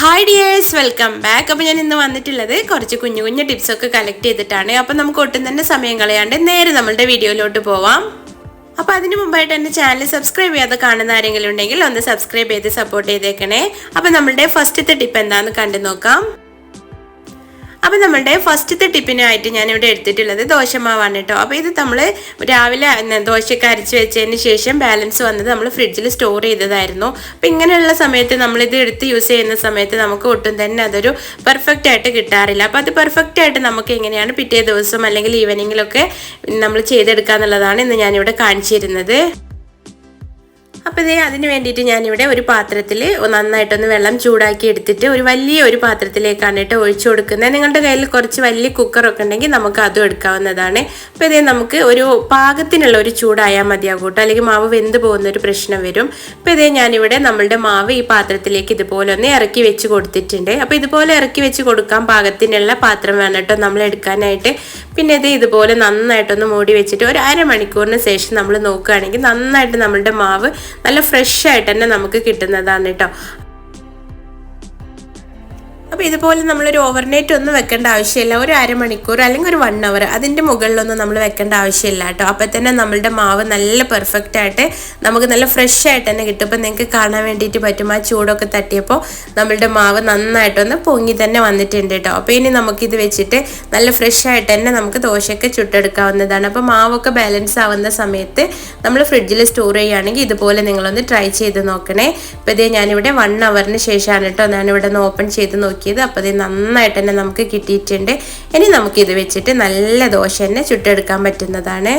Hi dears welcome back അപ്പോൾ ഞാൻ ഇന്ന് വന്നിട്ടുള്ളത് കുറച്ച് കുഞ്ഞു കുഞ്ഞു ടിപ്സൊക്കെ കളക്ട് ചെയ്തിട്ടാണ്. അപ്പോൾ നമുക്ക് ഒട്ടും തന്നെ സമയം കളയാണ്ട് നേരെ നമ്മളുടെ വീഡിയോയിലോട്ട് പോവാം. അപ്പോൾ അതിന് മുമ്പായിട്ട് എന്റെ ചാനൽ സബ്സ്ക്രൈബ് ചെയ്യാതെ കാണുന്ന ആരെങ്കിലും ഉണ്ടെങ്കിൽ ഒന്ന് സബ്സ്ക്രൈബ് ചെയ്ത് സപ്പോർട്ട് ചെയ്തേക്കണേ. അപ്പോൾ നമ്മളുടെ ഫസ്റ്റത്തെ ടിപ്പ് എന്താണെന്ന് കണ്ടു നോക്കാം. അപ്പം നമ്മളുടെ ഫസ്റ്റത്തെ ടിപ്പിനായിട്ട് ഞാനിവിടെ എടുത്തിട്ടുള്ളത് ദോശമാവാണ് കേട്ടോ അപ്പോൾ ഇത് നമ്മൾ രാവിലെ ദോശയൊക്കെ അരച്ച് വെച്ചതിന് ശേഷം ബാലൻസ് വന്നത് നമ്മൾ ഫ്രിഡ്ജിൽ സ്റ്റോർ ചെയ്തതായിരുന്നു. അപ്പോൾ ഇങ്ങനെയുള്ള സമയത്ത് നമ്മളിത് എടുത്ത് യൂസ് ചെയ്യുന്ന സമയത്ത് നമുക്ക് ഒട്ടും തന്നെ അതൊരു പെർഫെക്റ്റ് ആയിട്ട് കിട്ടാറില്ല. അപ്പോൾ അത് പെർഫെക്റ്റ് ആയിട്ട് നമുക്ക് എങ്ങനെയാണ് പിറ്റേ ദിവസം അല്ലെങ്കിൽ ഈവനിങ്ങിലൊക്കെ നമ്മൾ ചെയ്തെടുക്കുക എന്നുള്ളതാണ് ഇന്ന് ഞാനിവിടെ കാണിച്ചിരുന്നത്. അപ്പോൾ ഇതേ അതിന് വേണ്ടിയിട്ട് ഞാനിവിടെ ഒരു പാത്രത്തിൽ നന്നായിട്ടൊന്ന് വെള്ളം ചൂടാക്കി എടുത്തിട്ട് ഒരു വലിയ ഒരു പാത്രത്തിലേക്കാണ് കേട്ടോ ഒഴിച്ചു കൊടുക്കുന്നത്. നിങ്ങളുടെ കയ്യിൽ കുറച്ച് വലിയ കുക്കറൊക്കെ ഉണ്ടെങ്കിൽ നമുക്ക് അതും എടുക്കാവുന്നതാണ്. അപ്പോൾ ഇതേ നമുക്ക് ഒരു പാകത്തിനുള്ള ഒരു ചൂടായാൽ മതിയാകും കേട്ടോ. അല്ലെങ്കിൽ മാവ് വെന്ത് പോകുന്ന ഒരു പ്രശ്നം വരും. അപ്പോൾ ഇതേ ഞാനിവിടെ നമ്മളുടെ മാവ് ഈ പാത്രത്തിലേക്ക് ഇതുപോലെ ഒന്ന് ഇറക്കി വെച്ച് കൊടുത്തിട്ടുണ്ട്. അപ്പോൾ ഇതുപോലെ ഇറക്കി വെച്ച് കൊടുക്കാൻ പാകത്തിനുള്ള പാത്രം വേണം കേട്ടോ നമ്മൾ എടുക്കാനായിട്ട്. പിന്നെ ഇത് ഇതുപോലെ നന്നായിട്ടൊന്ന് മൂടി വെച്ചിട്ട് ഒരു അരമണിക്കൂറിന് ശേഷം നമ്മൾ നോക്കുകയാണെങ്കിൽ നന്നായിട്ട് നമ്മളുടെ മാവ് നല്ല ഫ്രഷ് ആയിട്ട് തന്നെ നമുക്ക് കിട്ടുന്നതാണ് കേട്ടോ. അപ്പോൾ ഇതുപോലെ നമ്മളൊരു ഓവർനൈറ്റ് ഒന്നും വെക്കേണ്ട ആവശ്യമില്ല. ഒരു അരമണിക്കൂർ അല്ലെങ്കിൽ ഒരു വൺ അവർ അതിന്റെ മുകളിലൊന്നും നമ്മൾ വെക്കേണ്ട ആവശ്യമില്ല കേട്ടോ. അപ്പോൾ തന്നെ നമ്മളുടെ മാവ് നല്ല പെർഫെക്റ്റ് ആയിട്ട് നമുക്ക് നല്ല ഫ്രഷ് ആയിട്ട് തന്നെ കിട്ടും. ഇപ്പം നിങ്ങൾക്ക് കാണാൻ വേണ്ടിയിട്ട് പറ്റും. ആ ചൂടൊക്കെ തട്ടിയപ്പോൾ നമ്മളുടെ മാവ് നന്നായിട്ടൊന്ന് പൊങ്ങി തന്നെ വന്നിട്ടുണ്ട് കേട്ടോ. അപ്പോൾ ഇനി നമുക്കിത് വെച്ചിട്ട് നല്ല ഫ്രഷ് ആയിട്ട് തന്നെ നമുക്ക് ദോശയൊക്കെ ചുട്ടെടുക്കാവുന്നതാണ്. അപ്പോൾ മാവൊക്കെ ബാലൻസ് ആവുന്ന സമയത്ത് നമ്മൾ ഫ്രിഡ്ജിൽ സ്റ്റോർ ചെയ്യുകയാണെങ്കിൽ ഇതുപോലെ നിങ്ങളൊന്ന് ട്രൈ ചെയ്ത് നോക്കണേ. ഇപ്പോൾ ഇതേ ഞാനിവിടെ വൺ അവറിന് ശേഷമാണ് കേട്ടോ. ഞാനിവിടെ ഒന്ന് ഓപ്പൺ ചെയ്ത് നോക്കിയത്. അപ്പോൾ ഇത് നന്നായിട്ട് തന്നെ നമുക്ക് കിട്ടിയിട്ടുണ്ട്. ഇനി നമുക്കിത് വെച്ചിട്ട് നല്ല ദോശ തന്നെ ചുട്ടെടുക്കാൻ പറ്റുന്നതാണ്.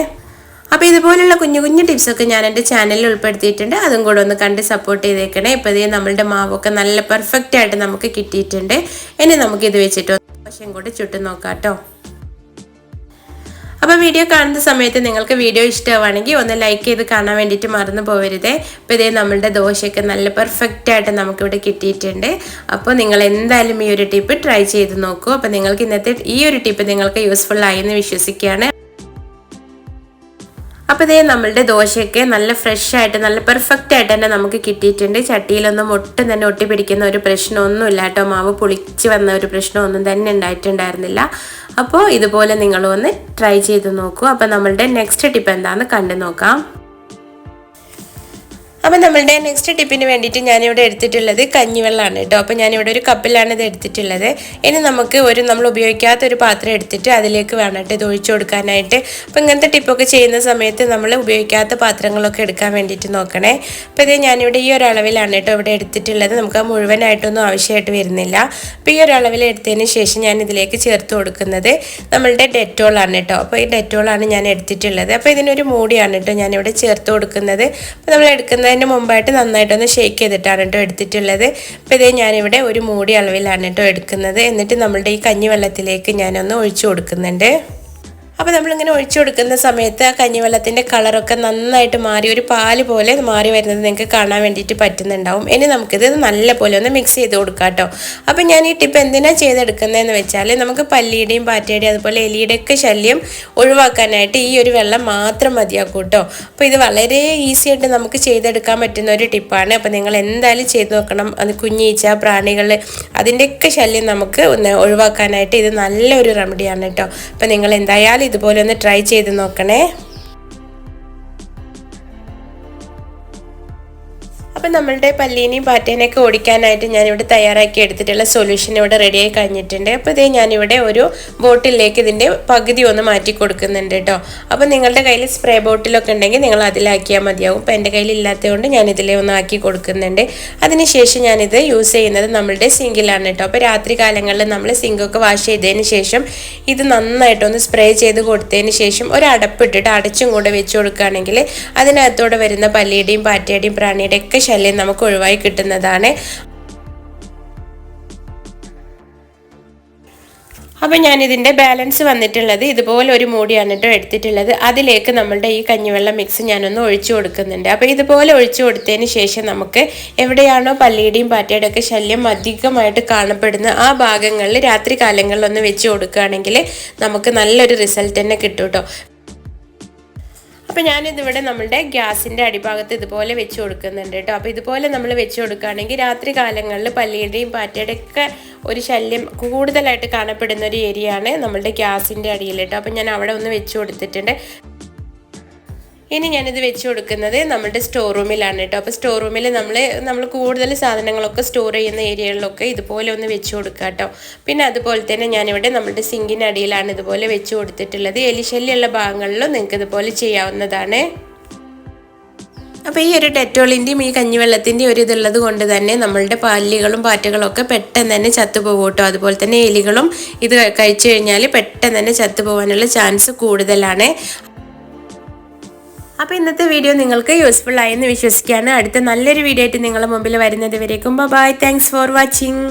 അപ്പോൾ ഇതുപോലുള്ള കുഞ്ഞു കുഞ്ഞു ടിപ്സൊക്കെ ഞാൻ എന്റെ ചാനലിൽ ഉൾപ്പെടുത്തിയിട്ടുണ്ട്. അതും കൂടെ ഒന്ന് കണ്ട് സപ്പോർട്ട് ചെയ്തേക്കണേ. ഇപ്പോൾ ഇതേ നമ്മളുടെ മാവൊക്കെ നല്ല പെർഫെക്റ്റ് ആയിട്ട് നമുക്ക് കിട്ടിയിട്ടുണ്ട്. ഇനി നമുക്കിത് വെച്ചിട്ട് ദോശയും കൂടെ ചുട്ട് നോക്കാം കേട്ടോ. അപ്പോൾ വീഡിയോ കാണുന്ന സമയത്ത് നിങ്ങൾക്ക് വീഡിയോ ഇഷ്ടമാണെങ്കിൽ ഒന്ന് ലൈക്ക് ചെയ്ത് കാണാൻ വേണ്ടിയിട്ട് മറന്നു പോകരുതേ അപ്പോൾ ഇതേ നമ്മളുടെ ദോശയൊക്കെ നല്ല പെർഫെക്റ്റ് ആയിട്ട് നമുക്കിവിടെ കിട്ടിയിട്ടുണ്ട്. അപ്പോൾ നിങ്ങൾ എന്തായാലും ഈ ഒരു ടിപ്പ് ട്രൈ ചെയ്ത് നോക്കൂ. അപ്പോൾ നിങ്ങൾക്ക് ഇന്നത്തെ ഈ ഒരു ടിപ്പ് നിങ്ങൾക്ക് യൂസ്ഫുൾ ആയി എന്ന് വിശ്വസിക്കുകയാണ്. അപ്പോൾ ഇതേ നമ്മളുടെ ദോശയൊക്കെ നല്ല ഫ്രഷ് ആയിട്ട് നല്ല പെർഫെക്റ്റ് ആയിട്ട് തന്നെ നമുക്ക് കിട്ടിയിട്ടുണ്ട്. ചട്ടിയിലൊന്നും ഒട്ടും തന്നെ ഒട്ടി പിടിക്കുന്ന ഒരു പ്രശ്നമൊന്നുമില്ല കേട്ടോ. മാവ് പുളിച്ച് വന്ന ഒരു പ്രശ്നമൊന്നും തന്നെ ഉണ്ടായിട്ടുണ്ടായിരുന്നില്ല. അപ്പോൾ ഇതുപോലെ നിങ്ങളും ഒന്ന് ട്രൈ ചെയ്ത് നോക്കൂ. അപ്പോൾ നമ്മളുടെ നെക്സ്റ്റ് ടിപ്പ് എന്താണെന്ന് കണ്ടു നോക്കാം. അപ്പം നമ്മളുടെ നെക്സ്റ്റ് ടിപ്പിന് വേണ്ടിയിട്ട് ഞാനിവിടെ എടുത്തിട്ടുള്ളത് കഞ്ഞിവെള്ളമാണ് കേട്ടോ അപ്പോൾ ഞാനിവിടെ ഒരു കപ്പിലാണ് ഇത് എടുത്തിട്ടുള്ളത്. ഇനി നമുക്ക് ഒരു നമ്മൾ ഉപയോഗിക്കാത്ത ഒരു പാത്രം എടുത്തിട്ട് അതിലേക്ക് വേണം ഇത് ഒഴിച്ചു കൊടുക്കാനായിട്ട്. അപ്പോൾ ഇങ്ങനത്തെ ടിപ്പൊക്കെ ചെയ്യുന്ന സമയത്ത് നമ്മൾ ഉപയോഗിക്കാത്ത പാത്രങ്ങളൊക്കെ എടുക്കാൻ വേണ്ടിയിട്ട് നോക്കണേ. അപ്പോൾ ഇത് ഞാനിവിടെ ഈ ഒരളവിലാണ് കേട്ടോ ഇവിടെ എടുത്തിട്ടുള്ളത്. നമുക്ക് മുഴുവനായിട്ടൊന്നും ആവശ്യമായിട്ട് വരുന്നില്ല. അപ്പോൾ ഈ ഒരളവിൽ എടുത്തതിന് ശേഷം ഞാൻ ഇതിലേക്ക് ചേർത്ത് കൊടുക്കുന്നത് നമ്മളുടെ ഡെറ്റോളാണ് കേട്ടോ അപ്പോൾ ഈ ഡെറ്റോളാണ് ഞാൻ എടുത്തിട്ടുള്ളത്. അപ്പോൾ ഇതിനൊരു മൂടിയാണ് കേട്ടോ ഞാനിവിടെ ചേർത്ത് കൊടുക്കുന്നത്. അപ്പോൾ നമ്മൾ എടുക്കുന്നതിന് മുമ്പായിട്ട് നന്നായിട്ടൊന്ന് ഷേക്ക് ചെയ്തിട്ടാണ് കേട്ടോ എടുത്തിട്ടുള്ളത്. അപ്പോൾ ഇതേ ഞാനിവിടെ ഒരു മൂടി അളവിലാണ് കേട്ടോ എടുക്കുന്നത്. എന്നിട്ട് നമ്മളുടെ ഈ കഞ്ഞിവെള്ളത്തിലേക്ക് ഞാനൊന്ന് ഒഴിച്ചു കൊടുക്കുന്നുണ്ട്. അപ്പോൾ നമ്മളിങ്ങനെ ഒഴിച്ചു കൊടുക്കുന്ന സമയത്ത് ആ കഞ്ഞിവെള്ളത്തിന്റെ കളറൊക്കെ നന്നായിട്ട് മാറി ഒരു പാൽ പോലെ മാറി വരുന്നത് നിങ്ങൾക്ക് കാണാൻ വേണ്ടിയിട്ട് പറ്റുന്നുണ്ടാവും. ഇനി നമുക്കിത് നല്ല പോലെ ഒന്ന് മിക്സ് ചെയ്ത് കൊടുക്കാം കേട്ടോ. അപ്പോൾ ഞാൻ ഈ ടിപ്പ് എന്തിനാണ് ചെയ്തെടുക്കുന്നതെന്ന് വെച്ചാൽ നമുക്ക് പല്ലിയുടെയും പാറ്റയുടെയും അതുപോലെ എലിയുടെയൊക്കെ ശല്യം ഒഴിവാക്കാനായിട്ട് ഈ ഒരു വെള്ളം മാത്രം മതിയാക്കും കേട്ടോ. അപ്പോൾ ഇത് വളരെ ഈസി ആയിട്ട് നമുക്ക് ചെയ്തെടുക്കാൻ പറ്റുന്ന ഒരു ടിപ്പാണ് അപ്പോൾ നിങ്ങൾ എന്തായാലും ചെയ്ത് നോക്കണം. അത് കുഞ്ഞീച്ച പ്രാണികൾ അതിന്റെയൊക്കെ ശല്യം നമുക്ക് ഒന്ന് ഒഴിവാക്കാനായിട്ട് ഇത് നല്ലൊരു റെമഡിയാണ് കേട്ടോ. അപ്പോൾ നിങ്ങൾ എന്തായാലും ഇതുപോലെ ഒന്ന് ട്രൈ ചെയ്ത് നോക്കണേ. അപ്പം നമ്മളുടെ പല്ലീനെയും പാറ്റേനെയൊക്കെ ഓടിക്കാനായിട്ട് ഞാനിവിടെ തയ്യാറാക്കി എടുത്തിട്ടുള്ള സൊല്യൂഷൻ ഇവിടെ റെഡിയായി കഴിഞ്ഞിട്ടുണ്ട്. അപ്പോൾ ഇതേ ഞാനിവിടെ ഒരു ബോട്ടിലേക്ക് ഇതിന്റെ പകുതി ഒന്ന് മാറ്റി കൊടുക്കുന്നുണ്ട് കേട്ടോ അപ്പോൾ നിങ്ങളുടെ കയ്യിൽ സ്പ്രേ ബോട്ടിലൊക്കെ ഉണ്ടെങ്കിൽ നിങ്ങൾ അതിലാക്കിയാൽ മതിയാവും. അപ്പോൾ എന്റെ കയ്യിൽ ഇല്ലാത്തതുകൊണ്ട് ഞാൻ ഇതിലെ ഒന്ന് ആക്കി കൊടുക്കുന്നുണ്ട്. അതിനുശേഷം ഞാനിത് യൂസ് ചെയ്യുന്നത് നമ്മളുടെ സിങ്കിലാണ് കേട്ടോ അപ്പോൾ രാത്രി കാലങ്ങളിൽ നമ്മൾ സിങ്കൊക്കെ വാഷ് ചെയ്തതിന് ശേഷം ഇത് നന്നായിട്ടൊന്ന് സ്പ്രേ ചെയ്ത് കൊടുത്തതിന് ശേഷം ഒരു അടപ്പിട്ടിട്ട് അടച്ചും കൂടെ വെച്ച് കൊടുക്കുകയാണെങ്കിൽ അതിനകത്തോടെ വരുന്ന പല്ലിയുടെയും പാറ്റയുടെയും പ്രാണിയുടെയും ഒക്കെ ശല്യം നമുക്ക് ഒഴിവായി കിട്ടുന്നതാണ്. അപ്പം ഞാനിതിന്റെ ബാലൻസ് വന്നിട്ടുള്ളത് ഇതുപോലെ ഒരു മൂടിയാണ് കേട്ടോ എടുത്തിട്ടുള്ളത്. അതിലേക്ക് നമ്മളുടെ ഈ കഞ്ഞിവെള്ളം മിക്സ് ഞാനൊന്ന് ഒഴിച്ചു കൊടുക്കുന്നുണ്ട്. അപ്പോൾ ഇതുപോലെ ഒഴിച്ചു കൊടുത്തതിന് ശേഷം നമുക്ക് എവിടെയാണോ പല്ലിയുടെയും പാറ്റയുടെ ഒക്കെ ശല്യം അധികമായിട്ട് കാണപ്പെടുന്ന ആ ഭാഗങ്ങളിൽ രാത്രി കാലങ്ങളിലൊന്ന് വെച്ച് കൊടുക്കുകയാണെങ്കിൽ നമുക്ക് നല്ലൊരു റിസൾട്ട് തന്നെ കിട്ടും കേട്ടോ അപ്പോൾ ഞാനിതിവിടെ നമ്മുടെ ഗ്യാസിന്റെ അടിഭാഗത്ത് ഇതുപോലെ വെച്ച് കൊടുക്കുന്നുണ്ട് കേട്ടോ. അപ്പോൾ ഇതുപോലെ നമ്മൾ വെച്ച് കൊടുക്കുകയാണെങ്കിൽ രാത്രി കാലങ്ങളിൽ പല്ലിയുടെയും പാറ്റയുടെയും ഒക്കെ ഒരു ശല്യം കൂടുതലായിട്ട് കാണപ്പെടുന്ന ഒരു ഏരിയയാണ് നമ്മളുടെ ഗ്യാസിന്റെ അടിയിൽ കേട്ടോ. അപ്പോൾ ഞാൻ അവിടെ ഒന്ന് വെച്ച് കൊടുത്തിട്ടുണ്ട്. ഇനി ഞാനിത് വെച്ച് കൊടുക്കുന്നത് നമ്മുടെ സ്റ്റോർ റൂമിലാണ് കേട്ടോ അപ്പോൾ സ്റ്റോർ റൂമിൽ നമ്മൾ നമ്മൾ കൂടുതൽ സാധനങ്ങളൊക്കെ സ്റ്റോർ ചെയ്യുന്ന ഏരിയകളിലൊക്കെ ഇതുപോലെ ഒന്ന് വെച്ച് കൊടുക്കുക കേട്ടോ പിന്നെ അതുപോലെ തന്നെ ഞാനിവിടെ നമ്മുടെ സിങ്കിന്റെ അടിയിലാണ് ഇതുപോലെ വെച്ച് കൊടുത്തിട്ടുള്ളത്. എലിശല്യമുള്ള ഭാഗങ്ങളിലും നിങ്ങൾക്ക് ഇതുപോലെ ചെയ്യാവുന്നതാണ്. അപ്പോൾ ഈ ഒരു ഡെറ്റോളിന്റെയും ഈ കഞ്ഞിവെള്ളത്തിന്റെയും ഒരു ഇതുള്ളത് കൊണ്ട് തന്നെ നമ്മളുടെ പല്ലികളും പാറ്റകളും ഒക്കെ പെട്ടെന്ന് തന്നെ ചത്തുപോകും കേട്ടോ അതുപോലെ തന്നെ എലികളും ഇത് കഴിച്ചു കഴിഞ്ഞാൽ പെട്ടെന്ന് തന്നെ ചത്തുപോകാനുള്ള ചാൻസ് കൂടുതലാണ്. അപ്പോൾ ഇന്നത്തെ വീഡിയോ നിങ്ങൾക്ക് യൂസ്ഫുൾ ആയെന്ന് വിശ്വസിക്കുകയാണ്. അടുത്ത നല്ലൊരു വീഡിയോ ആയിട്ട് നിങ്ങളുടെ മുമ്പിൽ വരുന്നത് വരേക്കും. Bye thanks for watching